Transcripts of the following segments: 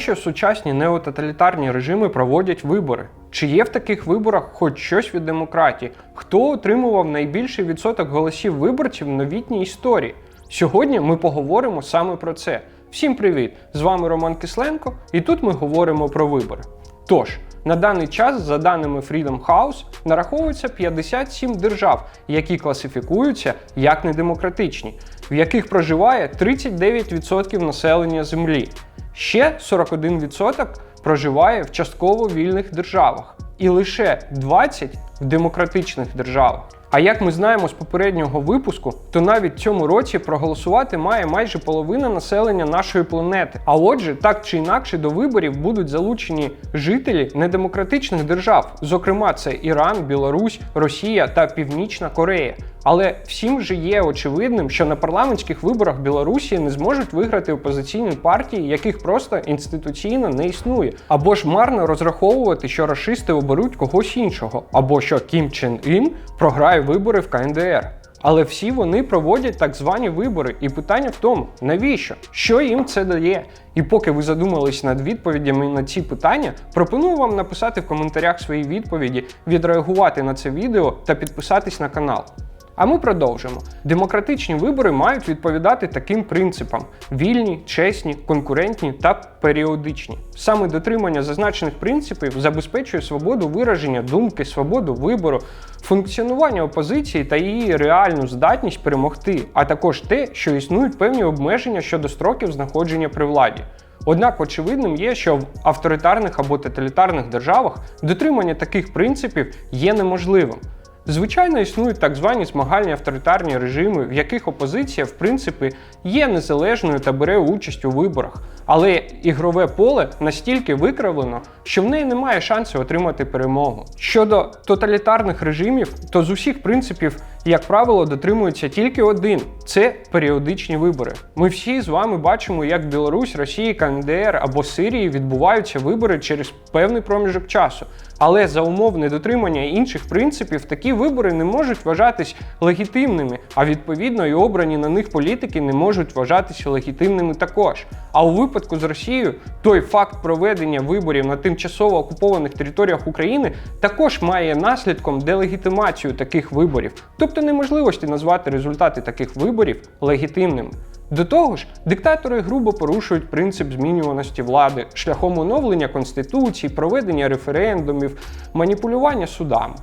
Навіщо сучасні неототалітарні режими проводять вибори? Чи є в таких виборах хоч щось від демократії? Хто отримував найбільший відсоток голосів виборців в новітній історії? Сьогодні ми поговоримо саме про це. Всім привіт! З вами Роман Кисленко, і тут ми говоримо про вибори. Тож, на даний час, за даними Freedom House, нараховується 57 держав, які класифікуються як недемократичні, в яких проживає 39% населення землі. Ще 41% проживає в частково вільних державах, і лише 20 в демократичних державах. А як ми знаємо з попереднього випуску, то навіть цьому році проголосувати має майже половина населення нашої планети. А отже, так чи інакше до виборів будуть залучені жителі недемократичних держав, зокрема, це Іран, Білорусь, Росія та Північна Корея. Але всім вже є очевидним, що на парламентських виборах Білорусі не зможуть виграти опозиційні партії, яких просто інституційно не існує, або ж марно розраховувати, що рашисти оберуть когось іншого, або що Кім Чен Ін програє вибори в КНДР. Але всі вони проводять так звані вибори, і питання в тому, навіщо? Що їм це дає? І поки ви задумались над відповідями на ці питання, пропоную вам написати в коментарях свої відповіді, відреагувати на це відео та підписатись на канал. А ми продовжимо. Демократичні вибори мають відповідати таким принципам: вільні, чесні, конкурентні та періодичні. Саме дотримання зазначених принципів забезпечує свободу вираження думки, свободу вибору, функціонування опозиції та її реальну здатність перемогти, а також те, що існують певні обмеження щодо строків знаходження при владі. Однак очевидним є, що в авторитарних або тоталітарних державах дотримання таких принципів є неможливим. Звичайно, існують так звані змагальні авторитарні режими, в яких опозиція, в принципі, є незалежною та бере участь у виборах. Але ігрове поле настільки викривлено, що в неї немає шансу отримати перемогу. Щодо тоталітарних режимів, то з усіх принципів, як правило, дотримується тільки один це періодичні вибори. Ми всі з вами бачимо, як Білорусь, Росії, КНДР або Сирії відбуваються вибори через певний проміжок часу. Але за умов недотримання інших принципів такі вибори не можуть вважатись легітимними, а відповідно і обрані на них політики не можуть вважатися легітимними також. А у випадку з Росією той факт проведення виборів на тимчасово окупованих територіях України також має наслідком делегітимацію таких виборів, тобто неможливості назвати результати таких виборів легітимними. До того ж, диктатори грубо порушують принцип змінюваності влади шляхом оновлення конституції, проведення референдумів, маніпулювання судами.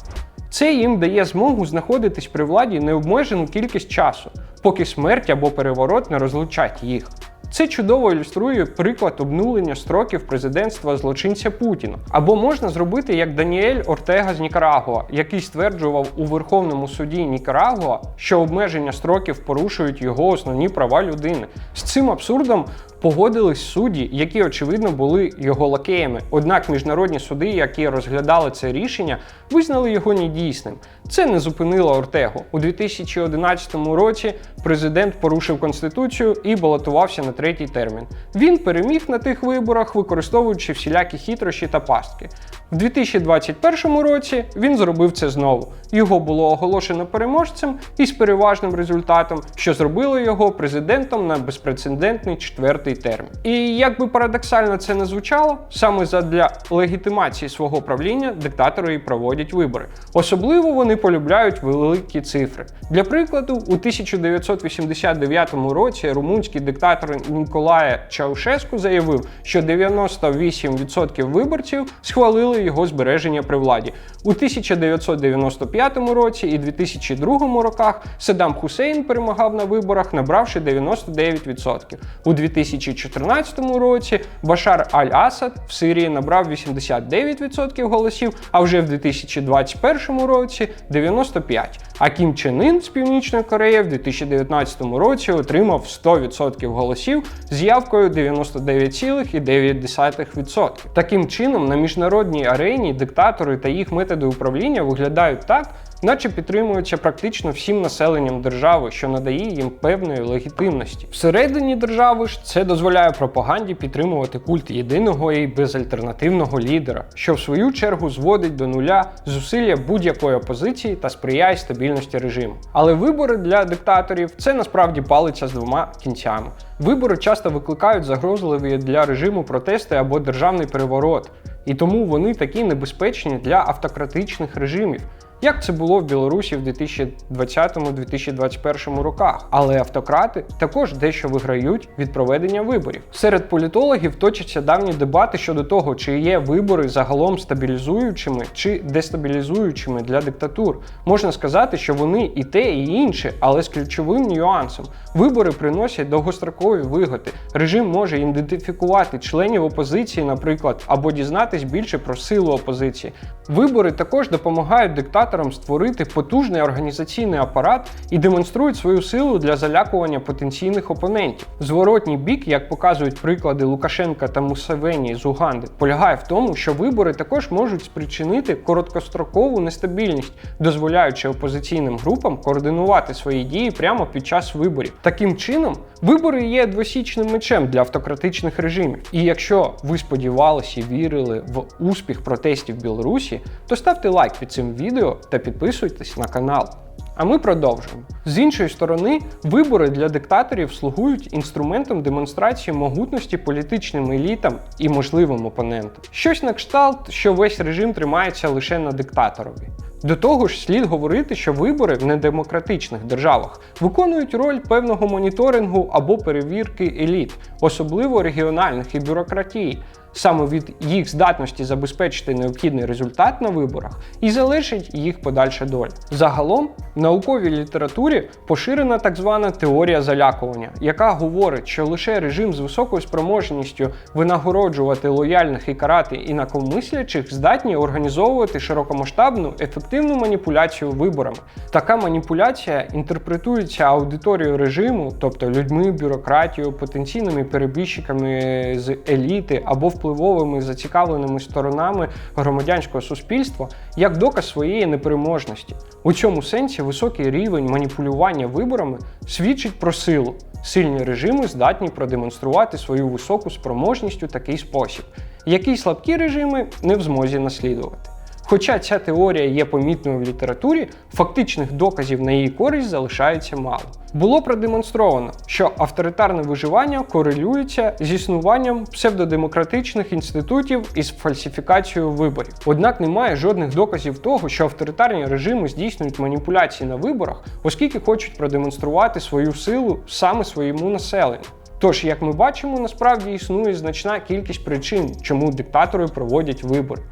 Це їм дає змогу знаходитись при владі необмежену кількість часу, поки смерть або переворот не розлучать їх. Це чудово ілюструє приклад обнулення строків президентства злочинця Путіна. Або можна зробити як Даніель Ортега з Нікарагуа, який стверджував у Верховному суді Нікарагуа, що обмеження строків порушують його основні права людини. З цим абсурдом погодились судді, які очевидно були його лакеями. Однак міжнародні суди, які розглядали це рішення, визнали його недійсним. Це не зупинило Ортегу. У 2011 році президент порушив конституцію і балотувався на третій термін. Він переміг на тих виборах, використовуючи всілякі хитрощі та пастки. В 2021 році він зробив це знову. Його було оголошено переможцем із переважним результатом, що зробило його президентом на безпрецедентний четвертий термін. І як би парадоксально це не звучало, саме задля легітимації свого правління диктатори і проводять вибори. Особливо вони полюбляють великі цифри. Для прикладу, у 1989 році румунський диктатор Ніколая Чаушеску заявив, що 98% виборців схвалили його збереження при владі. У 1995 році і 2002 роках Саддам Хусейн перемагав на виборах, набравши 99%. У 2014 році Башар Аль-Асад в Сирії набрав 89% голосів, а вже в 2021 році 95%. А Кім Чен Ін з Північної Кореї в 2019 році отримав 100% голосів з явкою 99,9%. Таким чином, на міжнародній арені диктатори та їх методи управління виглядають так, наче підтримуються практично всім населенням держави, що надає їм певної легітимності. Всередині держави ж це дозволяє пропаганді підтримувати культ єдиного і безальтернативного лідера, що в свою чергу зводить до нуля зусилля будь-якої опозиції та сприяє стабільності режиму. Але вибори для диктаторів це насправді палиця з двома кінцями. Вибори часто викликають загрозливі для режиму протести або державний переворот, і тому вони такі небезпечні для автократичних режимів. Як це було в Білорусі в 2020-2021 роках, але автократи також дещо виграють від проведення виборів. Серед політологів точаться давні дебати щодо того, чи є вибори загалом стабілізуючими чи дестабілізуючими для диктатур. Можна сказати, що вони і те, і інше, але з ключовим нюансом. Вибори приносять довгострокові вигоди. Режим може ідентифікувати членів опозиції, наприклад, або дізнатись більше про силу опозиції. Вибори також допомагають диктаторам створити потужний організаційний апарат і демонструють свою силу для залякування потенційних опонентів. Зворотній бік, як показують приклади Лукашенка та Мусевені з Уганди, полягає в тому, що вибори також можуть спричинити короткострокову нестабільність, дозволяючи опозиційним групам координувати свої дії прямо під час виборів. Таким чином, вибори є двосічним мечем для автократичних режимів. І якщо ви сподівалися і вірили в успіх протестів в Білорусі, то ставте лайк під цим відео та підписуйтесь на канал. А ми продовжуємо. З іншої сторони, вибори для диктаторів слугують інструментом демонстрації могутності політичним елітам і можливим опонентам. Щось на кшталт, що весь режим тримається лише на диктаторові. До того ж, слід говорити, що вибори в недемократичних державах виконують роль певного моніторингу або перевірки еліт, особливо регіональних і бюрократії. Саме від їх здатності забезпечити необхідний результат на виборах і залежить їх подальша доля. Загалом, в науковій літературі поширена так звана теорія залякування, яка говорить, що лише режим з високою спроможністю винагороджувати лояльних і карати інакомислячих здатні організовувати широкомасштабну ефективну маніпуляцію виборами. Така маніпуляція інтерпретується аудиторією режиму, тобто людьми, бюрократією, потенційними перебіжчиками з еліти або впливовими зацікавленими сторонами громадянського суспільства, як доказ своєї непереможності. У цьому сенсі високий рівень маніпулювання виборами свідчить про силу. Сильні режими здатні продемонструвати свою високу спроможність у такий спосіб, який слабкі режими не в змозі наслідувати. Хоча ця теорія є помітною в літературі, фактичних доказів на її користь залишається мало. Було продемонстровано, що авторитарне виживання корелюється з існуванням псевдодемократичних інститутів із фальсифікацією виборів. Однак немає жодних доказів того, що авторитарні режими здійснюють маніпуляції на виборах, оскільки хочуть продемонструвати свою силу саме своєму населенню. Тож, як ми бачимо, насправді існує значна кількість причин, чому диктатори проводять вибори.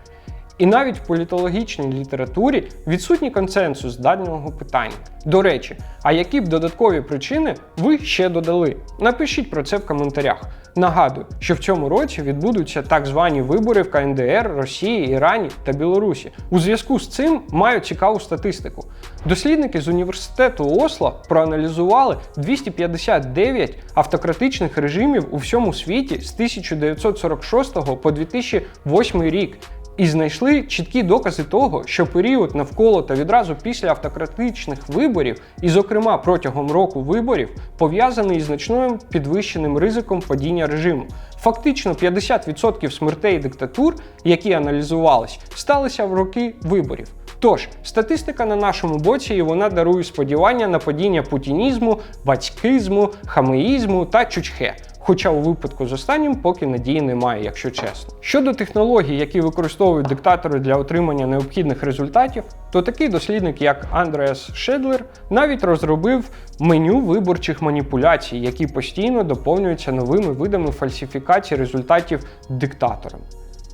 І навіть в політологічній літературі відсутній консенсус даного питання. До речі, а які б додаткові причини ви ще додали? Напишіть про це в коментарях. Нагадую, що в цьому році відбудуться так звані вибори в КНДР, Росії, Ірані та Білорусі. У зв'язку з цим маю цікаву статистику. Дослідники з університету Осло проаналізували 259 автократичних режимів у всьому світі з 1946 по 2008 рік. І знайшли чіткі докази того, що період навколо та відразу після автократичних виборів, і, зокрема, протягом року виборів, пов'язаний із значним підвищеним ризиком падіння режиму. Фактично 50% смертей диктатур, які аналізувались, сталися в роки виборів. Тож, статистика на нашому боці і вона дарує сподівання на падіння путінізму, батькизму, хамеїзму та чучхе. Хоча у випадку з останнім поки надії немає, якщо чесно. Щодо технологій, які використовують диктатори для отримання необхідних результатів, то такий дослідник, як Андреас Шедлер, навіть розробив меню виборчих маніпуляцій, які постійно доповнюються новими видами фальсифікації результатів диктаторами.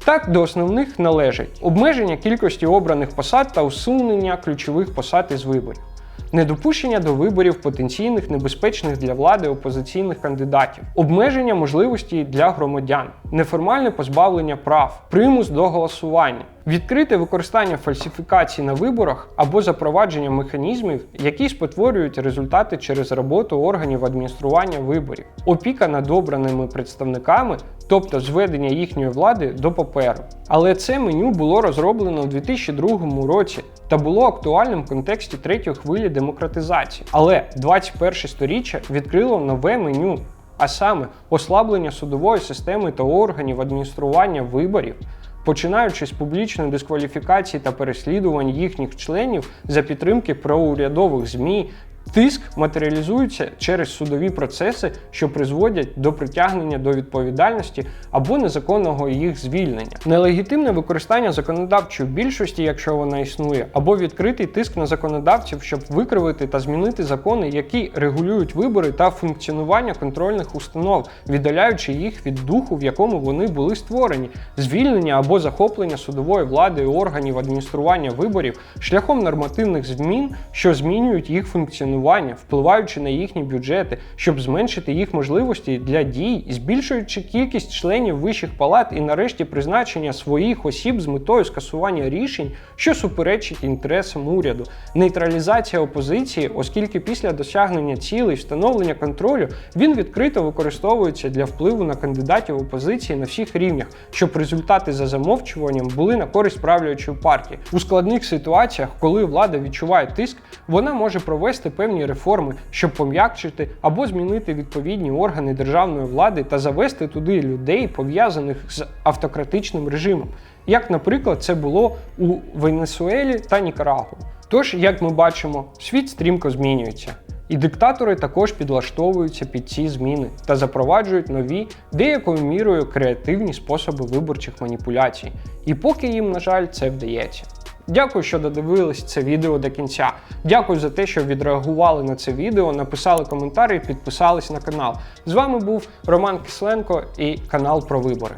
Так, до основних належать обмеження кількості обраних посад та усунення ключових посад із виборів недопущення до виборів потенційних небезпечних для влади опозиційних кандидатів, обмеження можливості для громадян, неформальне позбавлення прав, примус до голосування. Відкрите використання фальсифікацій на виборах або запровадження механізмів, які спотворюють результати через роботу органів адміністрування виборів, опіка над обраними представниками, тобто зведення їхньої влади до паперу. Але це меню було розроблено у 2002 році та було актуальним в контексті третьої хвилі демократизації. Але 21 сторіччя відкрило нове меню, а саме ослаблення судової системи та органів адміністрування виборів. Починаючи з публічної дискваліфікації та переслідувань їхніх членів за підтримки проурядових ЗМІ, тиск матеріалізується через судові процеси, що призводять до притягнення до відповідальності або незаконного їх звільнення, нелегітимне використання законодавчої більшості, якщо вона існує, або відкритий тиск на законодавців, щоб викривити та змінити закони, які регулюють вибори та функціонування контрольних установ, віддаляючи їх від духу, в якому вони були створені, звільнення або захоплення судової влади органів адміністрування виборів шляхом нормативних змін, що змінюють їх функціонування, впливаючи на їхні бюджети, щоб зменшити їх можливості для дій, збільшуючи кількість членів вищих палат і нарешті призначення своїх осіб з метою скасування рішень, що суперечить інтересам уряду, нейтралізація опозиції, оскільки після досягнення цілей встановлення контролю він відкрито використовується для впливу на кандидатів опозиції на всіх рівнях, щоб результати за замовчуванням були на користь правлячої партії. У складних ситуаціях, коли влада відчуває тиск, вона може провести певні реформи, щоб пом'якчити або змінити відповідні органи державної влади та завести туди людей, пов'язаних з автократичним режимом, як, наприклад, це було у Венесуелі та Нікарагу. Тож, як ми бачимо, світ стрімко змінюється. І диктатори також підлаштовуються під ці зміни та запроваджують нові, деякою мірою креативні способи виборчих маніпуляцій. І поки їм, на жаль, це вдається. Дякую, що додивились це відео до кінця. Дякую за те, що відреагували на це відео, написали коментар і підписались на канал. З вами був Роман Кисленко і канал про вибори.